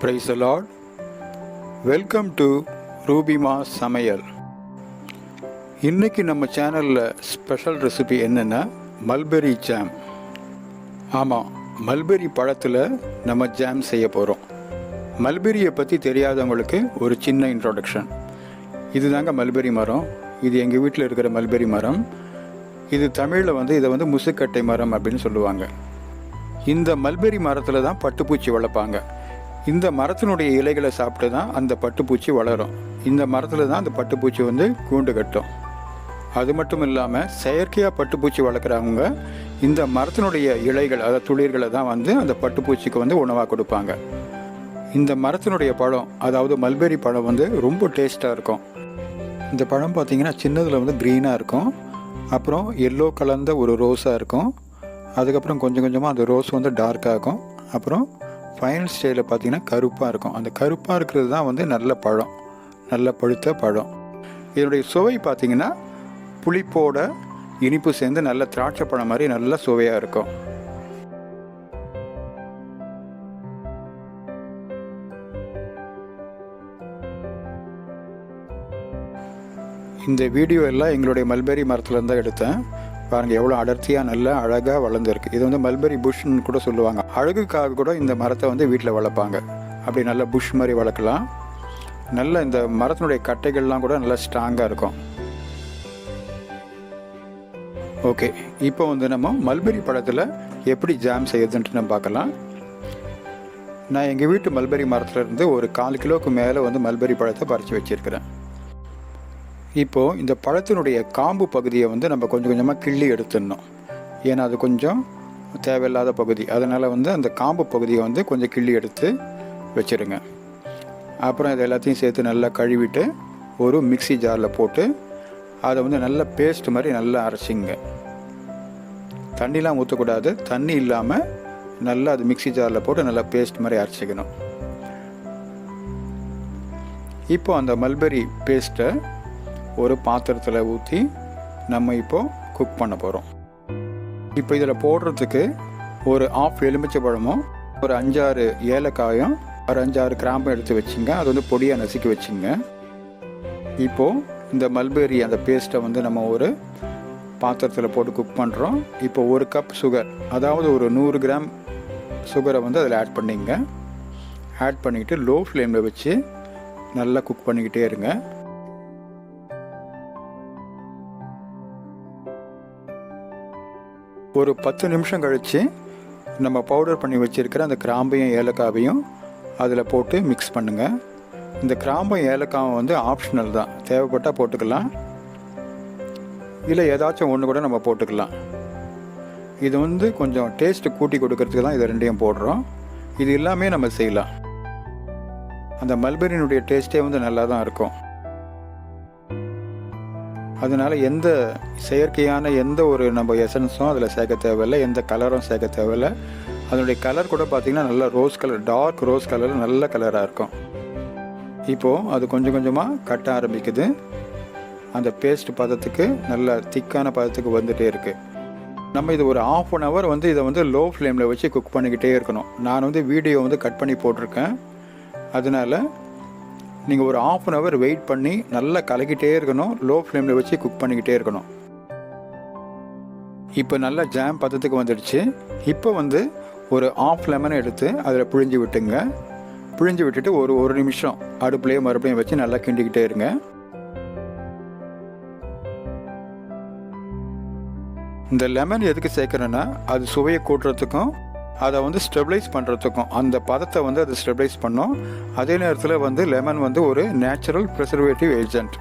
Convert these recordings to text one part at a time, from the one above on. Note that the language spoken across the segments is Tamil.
ப்ரைஸ் அலாட் வெல்கம் டு ரூபிமா சமையல் இன்றைக்கி நம்ம சேனலில் ஸ்பெஷல் ரெசிபி என்னென்னா மல்பெரி ஜாம் ஆமாம் மல்பெரி பழத்தில் நம்ம ஜாம் செய்ய போகிறோம் மல்பெரியை பற்றி தெரியாதவங்களுக்கு ஒரு சின்ன இன்ட்ரோடக்ஷன் இதுதாங்க மல்பெரி மரம். இது எங்கள் வீட்டில் இருக்கிற மல்பெரி மரம். இது தமிழில் வந்து இதை வந்து முசுக்கட்டை மரம் அப்படின்னு சொல்லுவாங்க. இந்த மல்பெரி மரத்தில் தான் பட்டுப்பூச்சி வளர்ப்பாங்க. இந்த மரத்தினுடைய இலைகளை சாப்பிட்டு தான் அந்த பட்டுப்பூச்சி வளரும். இந்த மரத்தில் தான் அந்த பட்டுப்பூச்சி வந்து கூண்டு கட்டும். அது மட்டும் இல்லாமல் செயற்கையாக பட்டுப்பூச்சி வளர்க்குறவங்க இந்த மரத்தினுடைய இலைகள் அதாவது துளிர்களை தான் வந்து அந்த பட்டுப்பூச்சிக்கு வந்து உணவாக கொடுப்பாங்க. இந்த மரத்தினுடைய பழம் அதாவது மல்பெரி பழம் வந்து ரொம்ப டேஸ்ட்டாக இருக்கும். இந்த பழம் பார்த்தீங்கன்னா சின்னதில் வந்து க்ரீனாக இருக்கும். அப்புறம் எல்லோ கலந்த ஒரு ரோஸாக இருக்கும். அதுக்கப்புறம் கொஞ்சம் கொஞ்சமாக அந்த ரோஸ் வந்து டார்க்காக இருக்கும் அப்புறம் ஃபைனல் ஸ்டேஜில் பார்த்தீங்கன்னா கருப்பாக இருக்கும். அந்த கருப்பாக இருக்கிறது தான் வந்து நல்ல பழம். நல்ல பழுத்த பழம். இதனுடைய சுவை பார்த்திங்கன்னா புளிப்போட இனிப்பு சேர்ந்து நல்ல திராட்சை பழம் மாதிரி நல்ல சுவையாக இருக்கும். இந்த வீடியோ எல்லாம் எங்களுடைய மல்பெரி மரத்துலேருந்து தான் எடுத்தேன். பாருங்கள் எவ்வளோ அடர்த்தியாக நல்லா அழகாக வளர்ந்துருக்கு. இது வந்து மல்பெரி புஷ்ன்னு கூட சொல்லுவாங்க. அழகுக்காக கூட இந்த மரத்தை வந்து வீட்டில் வளர்ப்பாங்க. அப்படி நல்ல புஷ் மாதிரி வளர்க்கலாம். நல்ல இந்த மரத்தினுடைய கட்டைகள்லாம் கூட நல்லா ஸ்ட்ராங்காக இருக்கும். ஓகே இப்போ வந்து நம்ம மல்பெரி பழத்தில் எப்படி ஜாம் செய்யுதுன்ட்டு நம்ம பார்க்கலாம். நான் எங்கள் வீட்டு மல்பெரி மரத்தில் இருந்து ஒரு கால் கிலோவுக்கு மேலே வந்து மல்பெரி பழத்தை பறித்து வச்சுருக்கிறேன். இப்போது இந்த பழத்தினுடைய காம்பு பகுதியை வந்து நம்ம கொஞ்சம் கொஞ்சமாக கிள்ளி எடுத்துடணும். ஏன்னா அது கொஞ்சம் தேவையில்லாத பகுதி. அதனால் வந்து அந்த காம்பு பகுதியை வந்து கொஞ்சம் கிள்ளி எடுத்து வச்சுருங்க. அப்புறம் இது எல்லாத்தையும் சேர்த்து நல்லா கழுவிட்டு ஒரு மிக்ஸி ஜாரில் போட்டு அதை வந்து நல்ல பேஸ்ட் மாதிரி நல்லா அரைச்சிங்க. தண்ணிலாம் ஊற்றக்கூடாது தண்ணி இல்லாமல் நல்லா அது மிக்ஸி ஜாரில் போட்டு நல்லா பேஸ்ட் மாதிரி அரைச்சிக்கணும். இப்போ அந்த மல்பெரி பேஸ்ட்டை ஒரு பாத்திரத்தில் ஊற்றி நம்ம இப்போது குக் பண்ண போகிறோம் இப்போ இதில் போடுறதுக்கு ஒரு ஆஃப் எலுமிச்சை பழமும் ஒரு அஞ்சாறு ஏலக்காயும் ஒரு அஞ்சாறு கிராம்பும் எடுத்து வச்சுங்க. அது வந்து பொடியாக நசுக்கி வச்சுங்க. இப்போது இந்த மல்பெரி அந்த பேஸ்ட்டை வந்து நம்ம ஒரு பாத்திரத்தில் போட்டு குக் பண்ணுறோம் இப்போ ஒரு கப் சுகர் அதாவது ஒரு நூறு கிராம் சுகரை வந்து அதில் ஆட் பண்ணிங்க. ஆட் பண்ணிக்கிட்டு லோ ஃப்ளேமில் வச்சு நல்லா குக் பண்ணிக்கிட்டே இருங்க. ஒரு பத்து நிமிஷம் கழித்து நம்ம பவுடர் பண்ணி வச்சுருக்கிற அந்த கிராம்பையும் ஏலக்காவையும் அதில் போட்டு மிக்ஸ் பண்ணுங்கள் இந்த கிராம்பும் ஏலக்காவும் வந்து ஆப்ஷனல் தான். தேவைப்பட்டால் போட்டுக்கலாம். இல்லை ஏதாச்சும் ஒன்று கூட நம்ம போட்டுக்கலாம். இது வந்து கொஞ்சம் டேஸ்ட்டு கூட்டி கொடுக்கறதுக்கு தான் இது ரெண்டையும் போடுறோம். இது எல்லாமே நம்ம செய்யலாம். அந்த மல்பெரியினுடைய டேஸ்ட்டே வந்து நல்லா தான் இருக்கும். அதனால் எந்த செயற்கையான எந்த ஒரு நம்ம எசன்ஸும் அதில் சேர்க்க தேவையில்லை எந்த கலரும் சேர்க்க தேவையில்லை. அதனுடைய கலர் கூட பார்த்திங்கன்னா நல்ல rose colour dark rose colour நல்ல கலராக இருக்கும். இப்போது அது கொஞ்சம் கொஞ்சமாக கட்ட ஆரம்பிக்குது. அந்த பேஸ்ட் பதத்துக்கு நல்ல திக்கான பதத்துக்கு வந்துகிட்டே இருக்குது நம்ம இது ஒரு ஆஃப் அன் ஹவர் வந்து இதை வந்து லோ ஃப்ளேமில் வச்சு குக் பண்ணிக்கிட்டே இருக்கணும். நான் வந்து வீடியோ வந்து கட் பண்ணி போட்டிருக்கேன். அதனால் நீங்கள் ஒரு ஆஃப் அன் ஹவர் வெயிட் பண்ணி நல்லா கலக்கிட்டே இருக்கணும். லோ ஃப்ளேமில் வச்சு குக் பண்ணிக்கிட்டே இருக்கணும். இப்போ நல்லா ஜாம் பதத்துக்கு வந்துடுச்சு. இப்போ வந்து ஒரு ஆஃப் லெமனை எடுத்து அதில் புழிஞ்சு விட்டுங்க. புழிஞ்சு விட்டுட்டு ஒரு ஒரு நிமிஷம் அடுப்புலேயே மறுபடியும் வச்சு நல்லா கிண்டிக்கிட்டே இருங்க. இந்த லெமன் எதுக்கு சேர்க்குறேன்னா அது சுவையை கூட்டுறதுக்கும் அதை வந்து ஸ்டெபிளைஸ் பண்ணுறதுக்கும் அந்த பதத்தை வந்து அது ஸ்டெபிளைஸ் பண்ணும். அதே நேரத்தில் வந்து லெமன் வந்து ஒரு நேச்சுரல் ப்ரிசர்வேட்டிவ் ஏஜென்ட்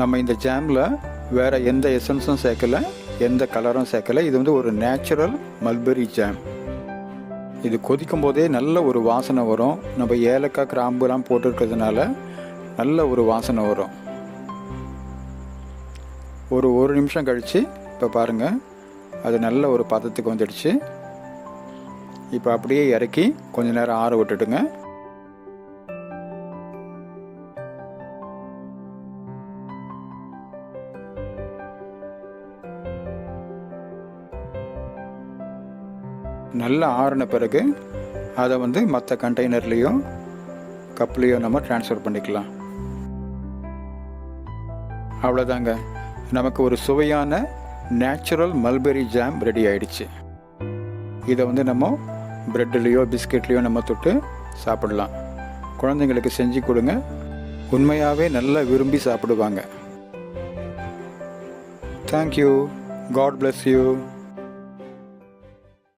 நம்ம இந்த ஜாமில் வேறு எந்த எசன்ஸும் சேர்க்கல எந்த கலரும் சேர்க்கல. இது வந்து ஒரு நேச்சுரல் மல்பெரி ஜாம் இது கொதிக்கும் போதே நல்ல ஒரு வாசனை வரும். நம்ம ஏலக்காய் கிராம்புலாம் போட்டிருக்கிறதுனால நல்ல ஒரு வாசனை வரும். ஒரு ஒரு நிமிஷம் கழித்து இப்போ பாருங்கள் அது நல்ல ஒரு பதத்துக்கு வந்துடுச்சு. இப்போ அப்படியே இறக்கி கொஞ்ச நேரம் ஆற விட்டுட்டுங்க. நல்லா ஆறின பிறகு அதை வந்து மற்ற கண்டெய்னர்லேயும் கப்லேயோ நம்ம டிரான்ஸ்ஃபர் பண்ணிக்கலாம். அவ்வளோதாங்க. நமக்கு ஒரு சுவையான நேச்சுரல் மல்பெரி ஜாம் ரெடி ஆயிடுச்சு. இதை வந்து நம்ம ப்ரெட்லேயோ பிஸ்கெட்லேயோ நம்ம தொட்டு சாப்பிடலாம். குழந்தைங்களுக்கு செஞ்சு கொடுங்க. உண்மையாகவே நல்லா விரும்பி சாப்பிடுவாங்க. Thank you God bless you